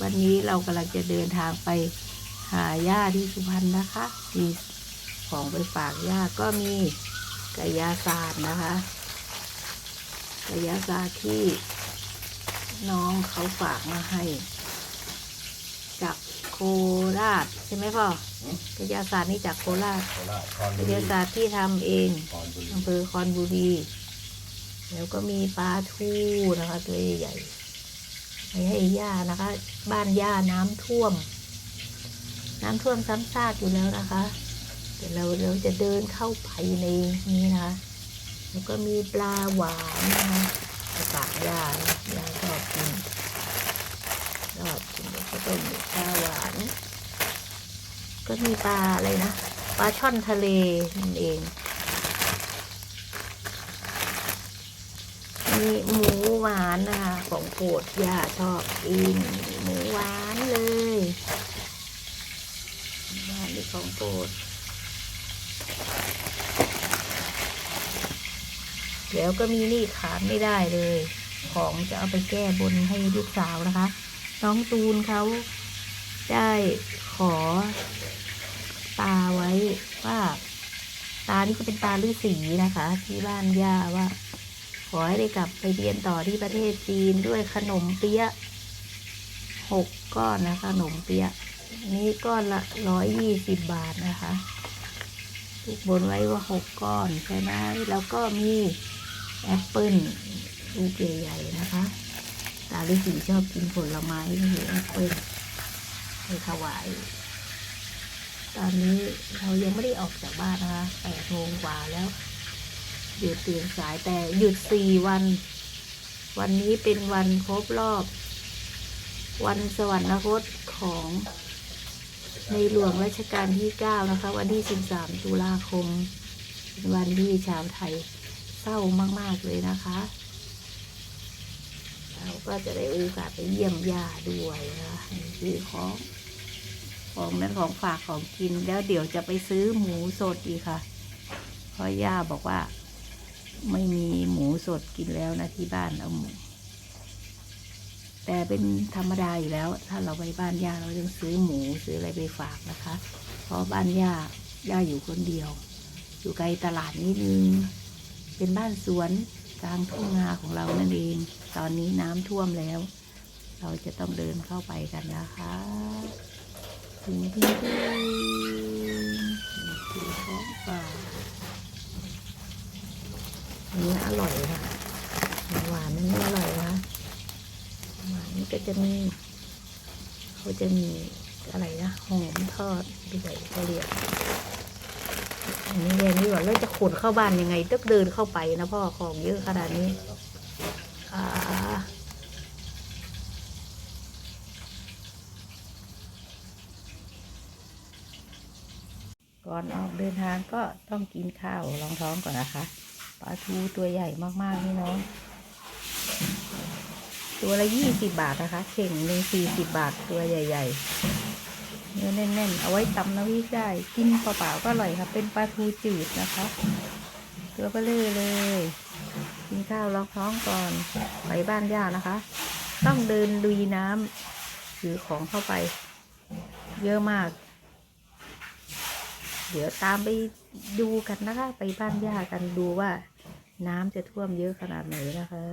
วันนี้เรากำลังจะเดินทางไปหาย่าที่สุพรรณนะคะ มีของไปฝากย่าก็มีกายาศาสตร์นะคะกายาศาสตร์ที่น้องเขาฝากมาให้ จากโคราชใช่ไหมพ่อกายาศาสตร์นี่จากโคราชโคราชคอนบุการียาศาสตร์ที่ทำเองคอนบุรีอำเภอคอนบุรีแล้วก็มีปลาทูนะคะ ตัวใหญ่ๆไป ให้ย่านะคะ บ้านย่าน้ำท่วม น้ำท่วมซ้ำซากอยู่แล้วนะคะเดี๋ยวเราเราจะเดินเข้าไปในนี้นะคะแล้วก็มีปลาหวานนะคะปฝากย่านะย่าชอบกินชอบกินแล้วก็ต้มปลาหวานก็มีปลาอะไรนะปลาช่อนทะเลนั่นเอง มี หวานนะคะของโปรดย่าชอบกินหมูหวานเลยหวานนี่ของโปรดแล้วก็มีนี่ขาดไม่ได้เลย ของจะเอาไปแก้บนให้ลูกสาวนะคะ น้องตูนเขาได้ขอตาไว้ว่า ตานี่ก็เป็นตาฤาษีนะคะ ที่บ้านย่าว่า อให้ได้กลับไปเรียนต่อที่ประเทศจีนด้วยขนมเปี๊ยะหกก้อนนะคะขนมเปี๊ยะนี่ก้อนละร้อยยี่สิบบาทนะคะถูกบนไว้ว่าหกก้อนใช่ไหมแล้วก็มีแอปเปิ้ลลูกใหญ่ๆนะคะตาฤาษีชอบกินผลไม้ก็คือแอปเปิ้ลไปถวายตอนนี้เรายังไม่ได้ออกจากบ้านนะคะแปดโมงกว่าแล้ว หยุดตื่นสายแต่หยุดสี่วัน วันนี้เป็นวันครบรอบ วันสวรรคตของในหลวงรัชกาลที่เก้านะคะ วันที่สิบสามตุลาคม เป็นวันที่ชาวไทยเศร้ามาก ๆ เลยนะคะ เราก็จะได้โอกาสไปเยี่ยมย่าด้วยนะคะนี่คือของของนั้นของฝากของกินแล้วเดี๋ยวจะไปซื้อหมูสดอีกค่ะเพราะย่าบอกว่า ไม่มีหมูสดกินแล้วนะที่บ้านเอาหมูแต่เป็นธรรมดาอยู่แล้ว ถ้าเราไปบ้านย่าเราต้องซื้อหมูซื้ออะไรไปฝากนะคะ เพราะบ้านย่าย่าอยู่คนเดียว อยู่ไกลตลาดนิดนึงเป็นบ้านสวนกลางทุ่งนาของเรานั่นเอง ตอนนี้น้ำท่วมแล้ว เราจะต้องเดินเข้าไปกันนะคะถึงที่นี่คือของป่าก อันนี้อร่อยค่ะหวานนั่นอร่อยนะหวานนี่ก็จะมีเขาจะมีอะไรนะหอมทอดด้วยเขาเรียกอันนี้เรียนนี่ก่อนแล้วจะขนเข้าบ้านยังไงต้องเดินเข้าไปนะพ่อของเยอะขนาดนี้อ่าก่อนออกเดินทางก็ต้องกินข้าวรองท้องก่อนนะคะ ปลาทูตัวใหญ่มากๆนี่เน้องตัวละยี่สิบบาทนะคะ เข่งหนึ่งสี่สิบบาทตัวใหญ่ ๆ เนื้อแน่นๆ เอาไว้ตำน้ำพริกได้ กินเปล่าๆก็อร่อยค่ะ เป็นปลาทูจืดนะคะ ตัวเบลอเลย กินข้าวรองท้องก่อนไปบ้านย่านะคะ ต้องเดินลุยน้ำถือของเข้าไป เยอะมาก เดี๋ยวตามไปดูกันนะคะ ไปบ้านย่ากันดูว่า น้ำจะท่วมเยอะขนาดไหนนะคะ